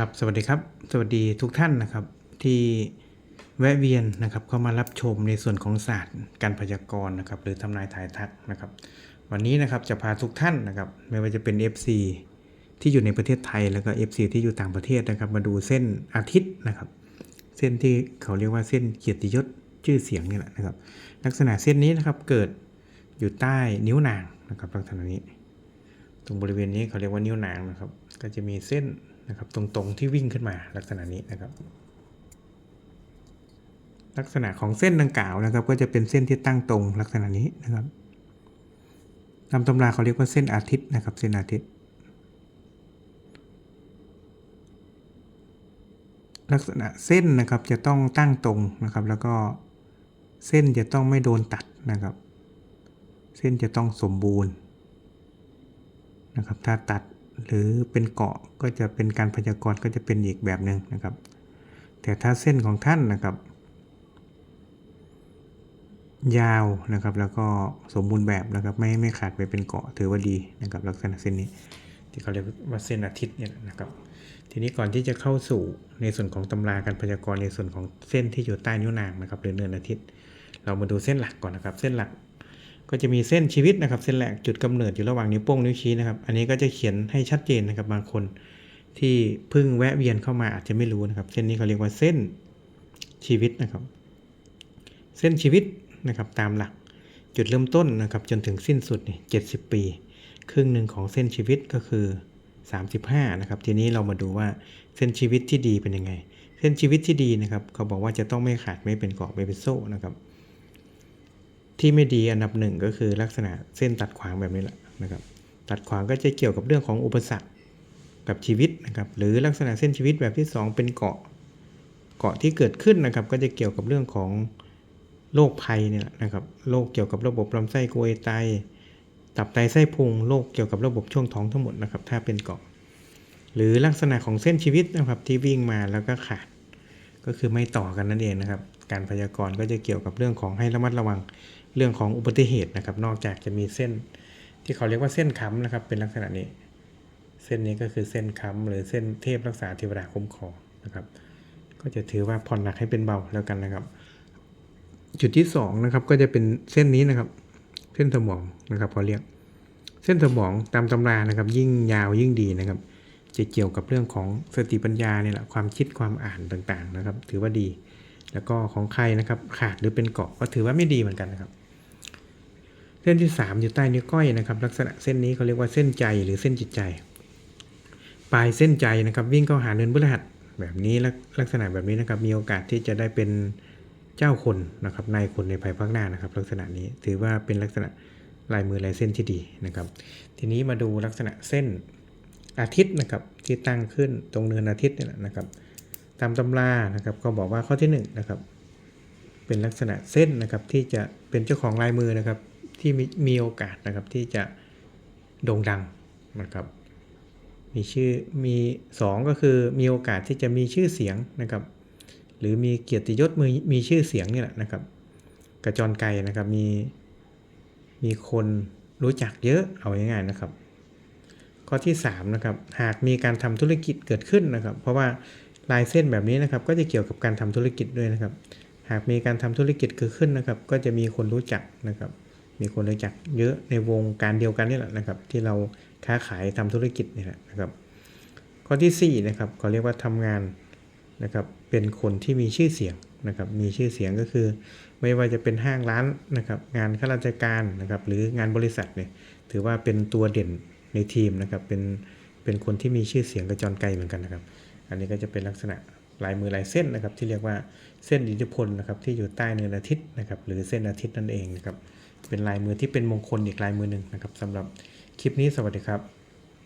ครับสวัสดีครับ สวัสดีทุกท่านนะครับ ที่แวะเวียนนะครับเข้ามารับชมในส่วนของศาสตร์การพยากรณ์นะครับ หรือทำนายทายทักนะครับ วันนี้นะครับจะพาทุกท่านนะครับ ไม่ว่าจะเป็น FC ที่อยู่ในประเทศไทยแล้วก็ FC ที่อยู่ต่างประเทศนะครับ มาดูเส้นอาทิตย์นะครับ เส้นที่เขาเรียกว่าเส้นเกียรติยศชื่อเสียงนี่แหละนะครับ ลักษณะเส้นนี้นะครับเกิดอยู่ใต้นิ้วนางนะครับลักษณะนี้ ตรงบริเวณนี้เขาเรียกว่านิ้วนางนะครับ ก็จะมีเส้น นะครับตรงๆที่วิ่งขึ้นมาลักษณะนี้นะครับ ลักษณะของเส้นดังกล่าวนะครับ ก็จะเป็นเส้นที่ตั้งตรงลักษณะนี้นะครับตามตำราเขาเรียกว่าเส้นอาทิตย์นะครับ เส้นอาทิตย์ ลักษณะเส้นนะครับจะต้องตั้งตรงนะครับ แล้วก็เส้นจะต้องไม่โดนตัดนะครับ เส้นจะต้องสมบูรณ์นะครับ ถ้าตัด หรือเป็นเกาะก็จะเป็นการพยากรณ์ก็จะเป็นอีกแบบหนึ่งนะครับ แต่ถ้าเส้นของท่านนะครับ ยาวนะครับแล้วก็สมบูรณ์แบบนะครับไม่ไม่ขาดไปเป็นเกาะถือว่าดีนะครับ ลักษณะเส้นนี้ที่เขาเรียกว่าเส้นอาทิตย์เนี่ยนะครับ ทีนี้ก่อนที่จะเข้าสู่ในส่วนของตำราการพยากรณ์ในส่วนของเส้นที่อยู่ใต้นิ้วนางนะครับหรือเนินอาทิตย์ เรามาดูเส้นหลักก่อนนะครับ เส้นหลัก ก็จะมีเส้นชีวิตนะครับเส้นแรกจุดกำเนิดอยู่ระหว่างนิ้วโป้งนิ้วชี้นะครับ อันนี้ก็จะเขียนให้ชัดเจนนะครับบางคนที่เพิ่งแวะเวียนเข้ามาอาจจะไม่รู้นะครับ เส้นนี้เขาเรียกว่าเส้นชีวิตนะครับ เส้นชีวิตนะครับตามหลักจุดเริ่มต้นนะครับจนถึงสิ้นสุดนี่เจ็ดสิบปี ครึ่งหนึ่งของเส้นชีวิตก็คือ 35นะครับทีนี้เรามาดูว่าเส้นชีวิตที่ดีเป็นยังไง เส้นชีวิตที่ดีนะครับเขาบอกว่าจะต้องไม่ขาดไม่เป็นเกาะไม่เป็นโซ่นะครับ ที่ไม่ดีอันดับหนึ่งก็คือลักษณะเส้นตัดขวางแบบนี้แหละนะครับ ตัดขวางก็จะเกี่ยวกับเรื่องของอุปสรรคกับชีวิตนะครับ หรือลักษณะเส้นชีวิตแบบที่ 2 เป็นเกาะ เกาะที่เกิดขึ้นนะครับ ก็จะเกี่ยวกับเรื่องของโรคภัยเนี่ยนะครับ โรคเกี่ยวกับระบบลำไส้กรวยไต ตับไตไส้พุง โรคเกี่ยวกับระบบช่วงท้องทั้งหมดนะครับ ถ้าเป็นเกาะ หรือลักษณะของเส้นชีวิตนะครับที่วิ่งมาแล้วก็ขาด ก็คือไม่ต่อกันนั่นเองนะครับ การพยากรณ์ก็จะเกี่ยวกับเรื่องของให้ระมัดระวัง เรื่องของอุบัติเหตุนะครับ นอกจากจะมีเส้นที่เขาเรียกว่าเส้นค้ำนะครับ เป็นลักษณะนี้ เส้นนี้ก็คือเส้นค้ำหรือเส้นเทพรักษาเทวดาคุ้มครองนะครับ ก็จะถือว่าผ่อนหนักให้เป็นเบาแล้วกันนะครับ จุดที่สองนะครับก็จะเป็นเส้นนี้นะครับ เส้นสมองนะครับเขาเรียก เส้นสมองตามตำรานะครับ ยิ่งยาวยิ่งดีนะครับ จะเกี่ยวกับเรื่องของสติปัญญาเนี่ยแหละความคิดความอ่านต่างๆนะครับ ถือว่าดี แล้วก็ของใครนะครับ ขาดหรือเป็นเกาะก็ถือว่าไม่ดีเหมือนกันนะครับ เส้นที่ 3 อยู่ใต้นิ้วก้อยนะครับ ลักษณะเส้นนี้เขาเรียกว่าเส้นใจหรือเส้นจิตใจ ปลายเส้นใจนะครับ วิ่งเข้าหาเนินพฤหัสแบบนี้ลักษณะแบบนี้นะครับ มีโอกาสที่จะได้เป็นเจ้าคนนะครับนายคนในภายภาคหน้านะครับ ลักษณะนี้ถือว่าเป็นลักษณะลายมือลายเส้นที่ดีนะครับ ทีนี้มาดูลักษณะเส้นอาทิตย์นะครับที่ตั้งขึ้นตรงเนินอาทิตย์นี่แหละนะครับ ตามตำรานะครับก็บอกว่าข้อที่1นงนะครับเป็นลักษณะเส้นนะครับที่จะเป็นเจ้าของลายมือนะครับ ที่มีโอกาสนะครับที่จะโด่งดังนะครับ มีชื่อมี2ก็คือมีโอกาสที่จะมีชื่อเสียงนะครับ หรือมีเกียรติยศมีมีชื่อเสียงนี่แหละนะครับ กระจรไกลนะครับมีมีคนรู้จักเยอะเอาง่ายๆนะครับ ข้อที่3นะครับหากมีการทำธุรกิจเกิดขึ้นนะครับ เพราะว่าลายเส้นแบบนี้นะครับก็จะเกี่ยวกับการทำธุรกิจด้วยนะครับ หากมีการทำธุรกิจเกิดขึ้นนะครับ ก็จะมีคนรู้จักนะครับ มีคนรู้จักเยอะในวงการเดียวกันนี่แหละนะครับ ที่เราค้าขายทำธุรกิจนี่แหละนะครับ ข้อที่4นะครับเขาเรียกว่าทำงานนะครับเป็นคนที่มีชื่อเสียงนะครับมีชื่อเสียงก็คือ ไม่ว่าจะเป็นห้างร้านนะครับ งานข้าราชการนะครับหรืองานบริษัทเนี่ยถือว่าเป็นตัวเด่นในทีมนะครับเป็นเป็นคนที่มีชื่อเสียงกระจรไกลเหมือนกันนะครับ อันนี้ก็จะเป็นลักษณะลายมือลายเส้นนะครับ ที่เรียกว่าเส้นอิทธิพลนะครับที่อยู่ใต้เนินอาทิตย์นะครับหรือเส้นอาทิตย์นั่นเองนะครับ เป็นลายมือที่เป็นมงคลอีกลายมือหนึ่งนะครับสำหรับคลิปนี้สวัสดีครับ